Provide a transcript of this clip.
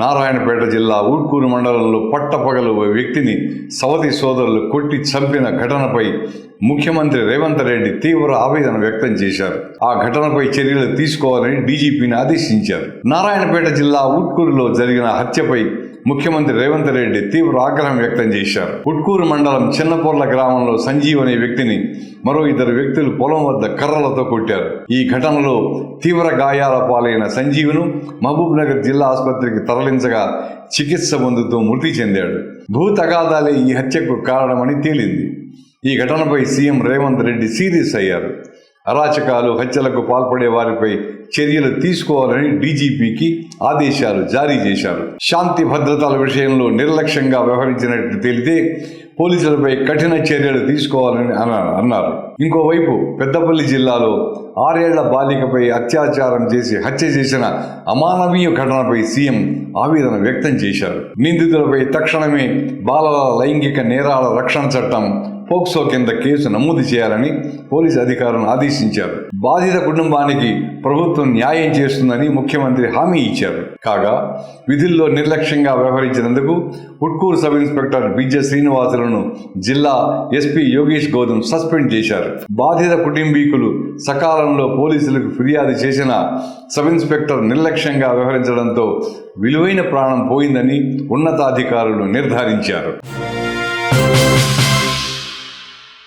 నారాయణపేట జిల్లా ఊట్కూరు మండలంలో పట్టపగలు వ్యక్తిని సవతి సోదరులు కొట్టి చంపిన ఘటనపై ముఖ్యమంత్రి రేవంత్ రెడ్డి తీవ్ర ఆవేదన వ్యక్తం చేశారు. ఆ ఘటనపై చర్యలు తీసుకోవాలని డీజీపీని ఆదేశించారు. నారాయణపేట జిల్లా ఊట్కూరులో జరిగిన హత్యపై ముఖ్యమంత్రి రేవంత్ రెడ్డి తీవ్ర ఆగ్రహం వ్యక్తం చేశారు. ఉట్కూరు మండలం చిన్నపొర్ల గ్రామంలో సంజీవ్ అనే వ్యక్తిని మరో ఇద్దరు వ్యక్తులు పొలం వద్ద కర్రలతో కొట్టారు. ఈ ఘటనలో తీవ్ర గాయాల పాలైన సంజీవును మహబూబ్ నగర్ జిల్లా ఆసుపత్రికి తరలించగా చికిత్స పొందుతూ మృతి చెందాడు. భూ తగాదాలే ఈ హత్యకు కారణమని తేలింది. ఈ ఘటనపై సీఎం రేవంత్ రెడ్డి సీరియస్ అయ్యారు. అరాచకాలు హత్యలకు పాల్పడే వారిపై చర్యలు తీసుకోవాలని డీజీపీకి ఆదేశాలు జారీ చేశారు. శాంతి భద్రతల విషయంలో నిర్లక్ష్యంగా వ్యవహరించినట్టు తేలితే పోలీసులపై కఠిన చర్యలు తీసుకోవాలని అన్నారు అన్నారు. ఇంకోవైపు పెద్దపల్లి జిల్లాలో ఆరేళ్ళ బాలికపై అత్యాచారం చేసి హత్య చేసిన అమానవీయ ఘటనపై సీఎం ఆవేదన వ్యక్తం చేశారు. నిందితులపై తక్షణమే బాలల లైంగిక నేరాల రక్షణ చట్టం పోక్సో కింద కేసు నమోదు చేయాలని పోలీసు అధికారులను ఆదేశించారు. బాధిత కుటుంబానికి ప్రభుత్వం న్యాయం చేస్తుందని ముఖ్యమంత్రి హామీ ఇచ్చారు. కాగా విధుల్లో నిర్లక్ష్యంగా వ్యవహరించినందుకు ఉట్కూరు సబ్ ఇన్స్పెక్టర్ బిజ్జ శ్రీనివాసులను జిల్లా ఎస్పీ యోగేష్ గౌతమ్ సస్పెండ్ చేశారు. బాధిత కుటుంబీకులు సకాలంలో పోలీసులకు ఫిర్యాదు చేసిన సబ్ ఇన్స్పెక్టర్ నిర్లక్ష్యంగా వ్యవహరించడంతో విలువైన ప్రాణం పోయిందని ఉన్నతాధికారులు నిర్ధారించారు.